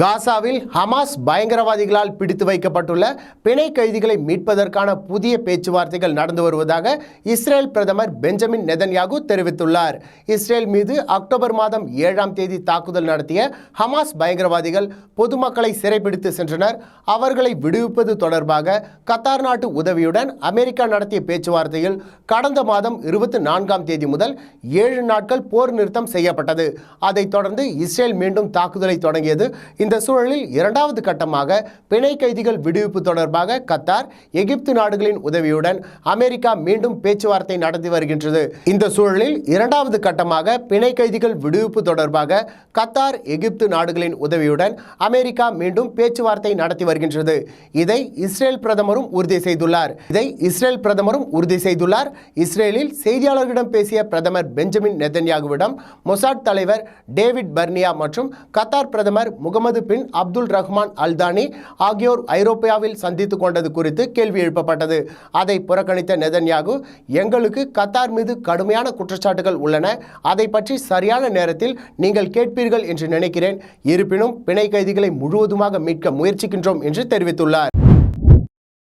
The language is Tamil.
காசாவில் ஹமாஸ் பயங்கரவாதிகளால் பிடித்து வைக்கப்பட்டுள்ள பிணை கைதிகளை மீட்பதற்கான புதிய பேச்சுவார்த்தைகள் நடந்து வருவதாக இஸ்ரேல் பிரதமர் பெஞ்சமின் நெதன்யாகு தெரிவித்துள்ளார். இஸ்ரேல் மீது அக்டோபர் மாதம் ஏழாம் தேதி தாக்குதல் நடத்திய ஹமாஸ் பயங்கரவாதிகள் பொதுமக்களை சிறைப்பிடித்து சென்றனர். அவர்களை விடுவிப்பது தொடர்பாக கத்தார் நாட்டு உதவியுடன் அமெரிக்கா நடத்திய பேச்சுவார்த்தையில் கடந்த மாதம் இருபத்தி நான்காம் தேதி முதல் ஏழு நாட்கள் போர் நிறுத்தம் செய்யப்பட்டது. அதைத் தொடர்ந்து இஸ்ரேல் மீண்டும் தாக்குதலை தொடங்கியது. இந்த சூழலில் இரண்டாவது கட்டமாக பிணை கைதிகள் விடுவிப்பு தொடர்பாக கத்தார் எகிப்து நாடுகளின் உதவியுடன் அமெரிக்கா மீண்டும் பேச்சுவார்த்தை நடத்தி வருகின்றது. இந்த சூழலில் இரண்டாவது கட்டமாக பிணை கைதிகள் விடுவிப்பு தொடர்பாக கத்தார் எகிப்து நாடுகளின் உதவியுடன் அமெரிக்கா மீண்டும் பேச்சுவார்த்தை நடத்தி வருகின்றது. இதை இஸ்ரேல் பிரதமரும் உறுதி செய்துள்ளார். இதை இஸ்ரேல் பிரதமரும் உறுதி செய்துள்ளார். இஸ்ரேலில் செய்தியாளர்களிடம் பேசிய பிரதமர் பெஞ்சமின் நெதன்யாகுவிடம் மொசாட் தலைவர் டேவிட் பர்னியா மற்றும் கத்தார் பிரதமர் Mohammed bin Abdul Rahman Al Thani ஆகியோர் ஐரோப்பியாவில் சந்தித்துக் கொண்டது குறித்து கேள்வி எழுப்பப்பட்டது. அதை புறக்கணித்த நெதன்யாகு எங்களுக்கு கத்தார் மீது கடுமையான குற்றச்சாட்டுகள் உள்ளன. அதை பற்றி சரியான நேரத்தில் நீங்கள் கேட்பீர்கள் என்று நினைக்கிறேன். இருப்பினும் பிணை கைதிகளை முழுவதுமாக மீட்க முயற்சிக்கின்றோம் என்று தெரிவித்துள்ளார்.